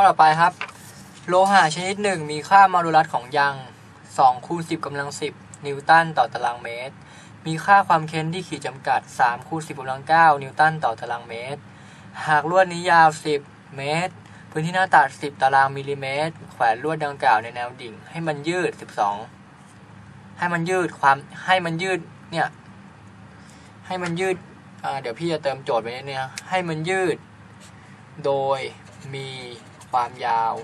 อต่อไปครับ โลหะชนิดหนึ่งมีค่าโมดูลัสของยัง2คูณ10กำลัง 10 นิวตันต่อตารางเมตร มีค่าความเค้นที่ขีดจำกัด3คูณ10กำลัง 9 นิวตันต่อตารางเมตร หากลวดนี้ยาว 10 เมตร พื้นที่หน้าตัด 10 ตารางมิลลิเมตร แขวนลวดดังกล่าวในแนวดิ่ง ให้มันยืด 12 ให้มันยืดความให้มันยืดเนี่ยให้มันยืดเดี๋ยวพี่จะเติมโจทย์ไปนิดเนี่ยให้มันยืด โดยมี ความยาว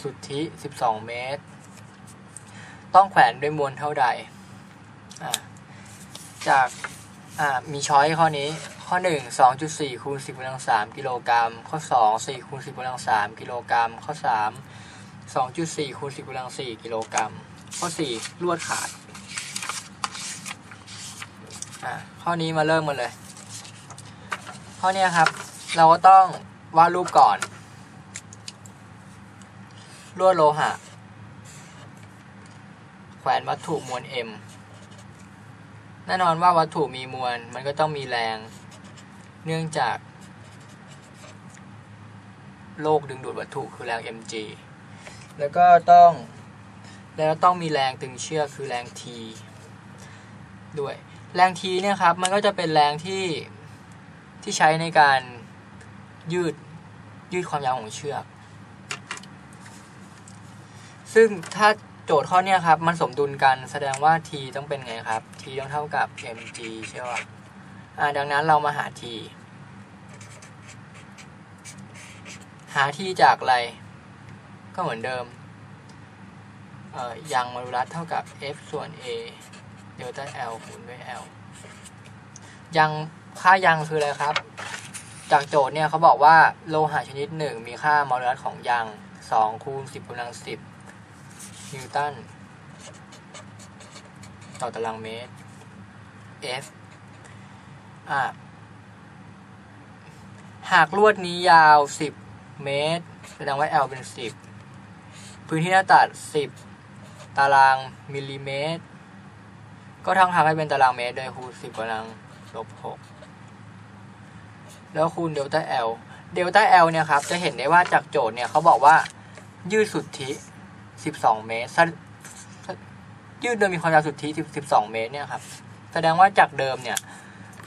สุทธิ 12 เมตร ต้องแขวนด้วยมวลเท่าใด จากมีช้อยข้อนี้ ข้อ 1 2.4คูณ10กำลัง3กิโลกรัม ข้อ 2 4คูณ10กำลัง3กิโลกรัม ข้อ 3 2.4คูณ10กำลัง4กิโลกรัม ข้อ 4 ลวดขาดข้อนี้มาเริ่มกันเลย ข้อนี้ครับ เราก็ต้อง วาดรูปก่อนลวดโลหะ แขวนวัตถุมวล m แน่นอนว่าวัตถุมีมวล มันก็ต้องมีแรง เนื่องจาก โลกดึงดูดวัตถุคือแรง mg แล้วก็ต้อง แล้วต้องมีแรงตึงเชือกคือแรง t ด้วย แรง t เนี่ยครับ มันก็จะเป็นแรงที่ที่ใช้ในการยืด ยืดความยาวของเชือก ซึ่งถ้าโจทย์ข้อนี้ครับ มันสมดุลกันแสดงว่า t ต้องเป็นไงครับ t ต้องเท่ากับ mg ใช่ป่ะอ่าดังนั้นเรามาหา t หา t จากอะไร ก็เหมือนเดิมเอ่อยังมารุลัสเท่ากับ f ส่วน a เดลต้า l คูณด้วย l ยังค่ายังคืออะไรครับ จากโจทย์เนี่ยเขาบอกว่าโลหะชนิดหนึ่งมีค่ามดูลัสของยัง2คูณ10กำลัง 10 นิวตัน ต่อตารางเมตร F อะหากลวดนี้ยาว 10 เมตร แสดงว่า L เป็น 10 พื้นที่หน้าตัด 10 ตารางมิลลิเมตร ก็ทั้งทำให้เป็นตารางเมตร โดยคูณ10กำลังลบ6 แล้วคูณเดลต้า L เดลต้า L เนี่ยครับ จะเห็นได้ว่าจากโจทย์เนี่ยเขาบอกว่ายืดสุทธิ 12 เมตร ยืดโดยมีความยาวสุทธิ 12 เมตรเนี่ยครับ แสดงว่าจากเดิมเนี่ย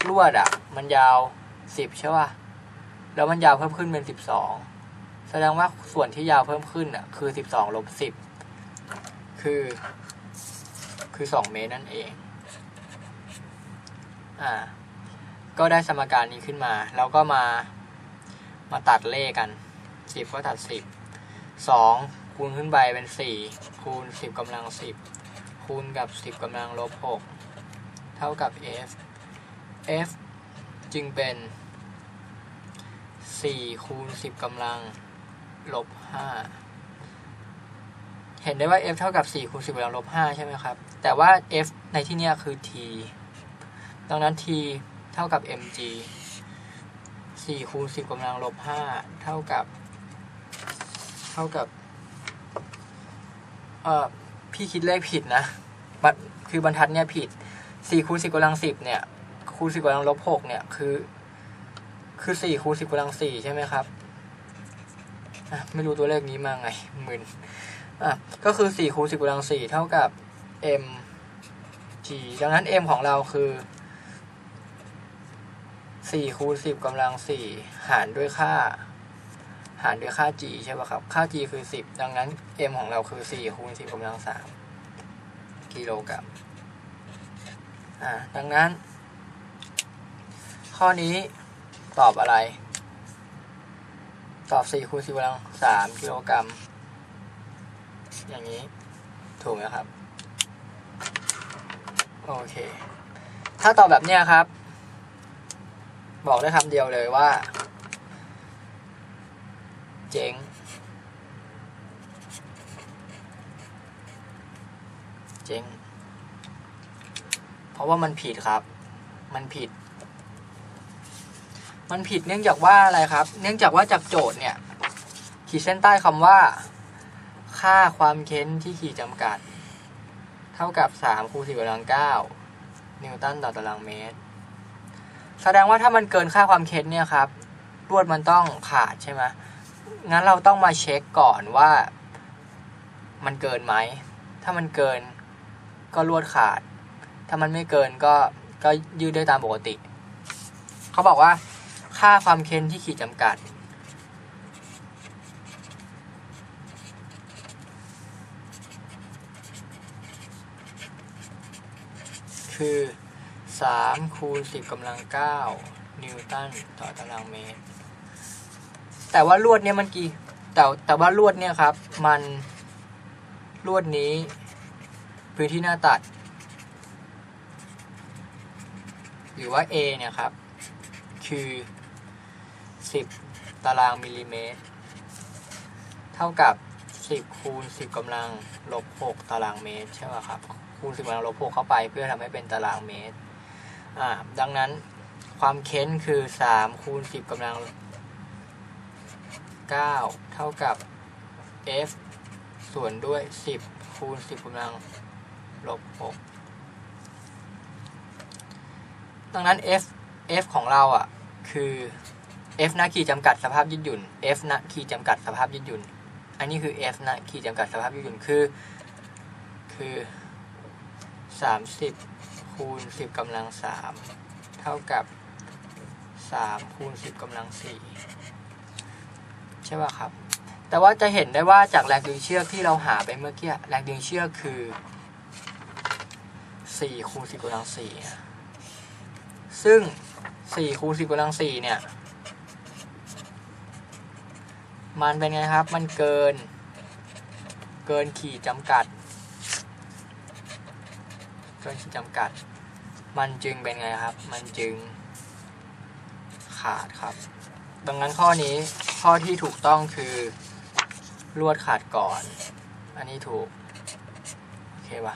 ลวดอะมันยาว 10 ใช่ป่ะ แล้วมันยาวเพิ่มขึ้นเป็น 12 แสดงว่าส่วนที่ยาวเพิ่มขึ้นอะคือ 12ลบ10 คือ คือ 2 เมตรนั่นเอง อ่า ก็ได้สมการนี้ขึ้นมา แล้วก็มามาตัดเลขกัน 10 ก็ตัด 10 2 คูณขึ้นไปเป็น 4 คูณ 10กำลัง 10 คูณกับ 10กำลังลบ 6 เท่ากับ f f จึงเป็น 4 คูณ 10กำลังลบ 5 เห็นได้ว่า f เท่ากับ 4 คูณ 10กำลังลบ 5 ใช่ไหมครับ แต่ว่า f ในที่นี้คือ t ดังนั้น t เท่ากับ mg 4คูณ10กำลังลบ5เท่ากับ เท่ากับ เอ่อ พี่คิดเลขผิดนะบัคือบรรทัดเนี่ยผิด4คูณ10กำลัง10เนี่ย คูณ10กำลังลบ6เนี่ย คือ คือ4คูณ10กำลัง4ใช่ไหมครับไม่รู้ตัวเลขนี้มาไงหมึนอะก็คือ4คูณ10กำลัง4เท่ากับ m g ดังนั้น m ของเราคือ 4คูณ10กำลัง4หารด้วยค่า หารด้วยค่า g ใช่ป่ะครับ ค่า g คือ10ดังนั้น m ของเราคือ4คูณ10กำลัง3กิโลกรัมอ่าดังนั้น ข้อนี้ตอบอะไร ตอบ4คูณ10กำลัง3กิโลกรัมอย่างนี้ ถูกไหมครับ โอเค ถ้าตอบแบบเนี้ยครับ บอกได้คำเดียวเลยว่า เจ๋งเจ๋งเพราะว่ามันผิดครับ มันผิด มันผิดเนื่องจากว่าอะไรครับ เนื่องจากว่าจากโจทย์เนี่ย ขีดเส้นใต้คำว่า ค่าความเค้นที่ขีดจำกัด เท่ากับ3คูณ10กำลัง9นิวตันต่อตารางเมตร แสดงว่าถ้ามันเกินค่าความเค้นเนี่ยครับลวดมันต้องขาดใช่ไหมงั้นเราต้องมาเช็คก่อนว่า มันเกินไหม ถ้ามันเกินก็ลวดขาด ถ้ามันไม่เกินก็ก็ยืดได้ตามปกติ เขาบอกว่า ค่าความเค้นที่ขีดจำกัด คือ 3คูณ10กำลัง 9 นิวตันต่อตารางเมตร แต่ว่าลวดเนี่ยมันกี่แต่แต่ว่าลวดเนี่ยครับ มันลวดนี้ พื้นที่หน้าตัด หรือว่า A เนี่ยครับ คือ 10 ตารางมิลลิเมตร เท่ากับ 10คูณ10กำลังลบ6ตารางเมตร ใช่ไหมครับคูณ10กำลังลบ6เข้าไปเพื่อทำให้เป็นตารางเมตร อ่าดังนั้นความเค้นคือ3คูณ10กำลัง9เท่ากับ f ส่วนด้วย10คูณ10กำลังลบ6ดังนั้น f f ของเราอะ คือ f หน้าขีดจำกัดสภาพยืดหยุ่น f หน้าขีดจำกัดสภาพยืดหยุ่น อันนี้คือ f หน้าขีดจำกัดสภาพยืดหยุ่นคือ คือ30 คูณ10กำลัง3เท่ากับ3คูณ10กำลัง4ใช่ป่ะครับ แต่ว่าจะเห็นได้ว่าจากแรงดึงเชือกที่เราหาไปเมื่อกี้แรงดึงเชือกคือ4คูณ10กำลัง4อะซึ่ง4คูณ10กำลัง4เนี่ยมันเป็นไงครับ มันเกิน เกินขีดจำกัด เกินขีดจำกัด มันจึงเป็นไงครับ มันจึงขาดครับ ดังนั้นข้อนี้ข้อที่ถูกต้องคือลวดขาดก่อน อันนี้ถูก โอเคปะ